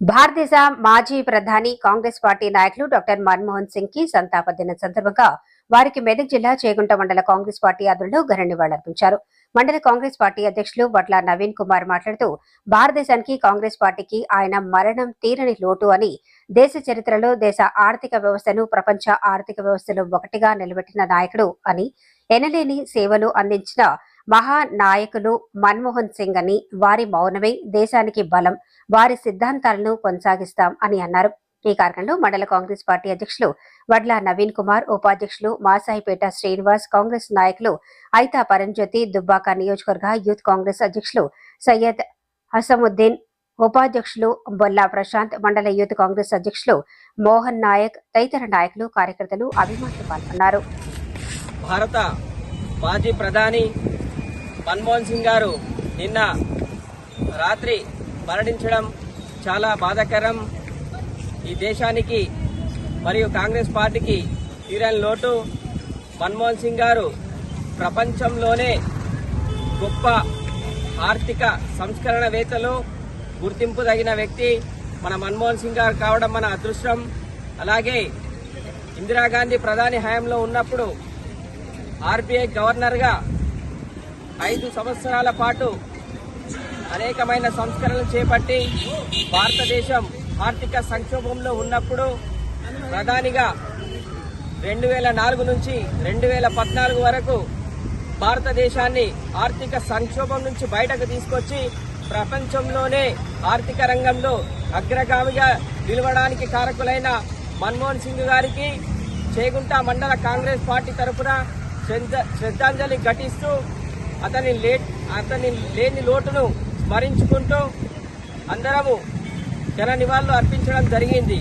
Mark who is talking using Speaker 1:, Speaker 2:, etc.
Speaker 1: భారతదేశ మాజీ ప్రధాని కాంగ్రెస్ పార్టీ నాయకులు డాక్టర్ మన్మోహన్ సింగ్కి సంతాప దిన సందర్భంగా వారికి మెదక్ జిల్లా చేగుంట మండల కాంగ్రెస్ పార్టీ ఆధ్వర్యంలో ఘన నివాళులర్పించారు. మండల కాంగ్రెస్ పార్టీ అధ్యక్షులు వడ్ల నవీన్ కుమార్ మాట్లాడుతూ భారతదేశానికి కాంగ్రెస్ పార్టీకి ఆయన మరణం తీరని లోటు అని దేశ చరిత్రలో దేశ ఆర్థిక వ్యవస్థను ప్రపంచ ఆర్థిక వ్యవస్థలో ఒకటిగా నిలబెట్టిన నాయకుడు అని ఎనలేని సేవలు అందించిన మహా నాయకులు మన్మోహన్ సింగ్ అని వారి మౌనమే దేశానికి బలం వారి సిద్ధాంతాలను కొనసాగిస్తాం అని అన్నారు. ఈ కార్యక్రమంలో మండల కాంగ్రెస్ పార్టీ అధ్యక్షులు వడ్ల నవీన్ కుమార్ ఉపాధ్యక్షులు మాసాయిపేట శ్రీనివాస్ కాంగ్రెస్ నాయకులు ఐతా పరంజ్యోతి దుబ్బాక నియోజకవర్గ యూత్ కాంగ్రెస్ అధ్యక్షులు సయ్యద్ హసముద్దీన్ ఉపాధ్యక్షులు బొల్లా ప్రశాంత్ మండల యూత్ కాంగ్రెస్ అధ్యక్షులు మోహన్ నాయక్ తదితర నాయకులు కార్యకర్తలు అభిమానులు పాల్గొన్నారు.
Speaker 2: భారత మాజీ ప్రధాని మన్మోహన్ సింగ్ గారు నిన్న రాత్రి మరణించడం చాలా బాధాకరం. ఈ దేశానికి మరియు కాంగ్రెస్ పార్టీకి తీరని లోటు. మన్మోహన్ సింగ్ గారు ప్రపంచంలోనే గొప్ప ఆర్థిక సంస్కరణవేత్తలు గుర్తింపు తగిన వ్యక్తి. మన మన్మోహన్ సింగ్ గారు కావడం మన అదృష్టం. అలాగే ఇందిరాగాంధీ ప్రధాని హయాంలో ఉన్నప్పుడు ఆర్బీఐ గవర్నర్గా ఐదు సంవత్సరాల పాటు అనేకమైన సంస్కరణలు చేపట్టి భారతదేశం ఆర్థిక సంక్షోభంలో ఉన్నప్పుడు ప్రధానిగా రెండు వేల నాలుగు నుంచి రెండు వేల పద్నాలుగు వరకు భారతదేశాన్ని ఆర్థిక సంక్షోభం నుంచి బయటకు తీసుకొచ్చి ప్రపంచంలోనే ఆర్థిక రంగంలో అగ్రగామిగా నిలవడానికి కారకులైన మన్మోహన్ సింగ్ గారికి చేగుంట మండల కాంగ్రెస్ పార్టీ తరఫున శ్రద్ధ- శ్రద్ధాంజలి ఘటిస్తూ అతని లే అతని లేని లోటును స్మరించుకుంటూ అందరము జన నివాళులు అర్పించడం జరిగింది.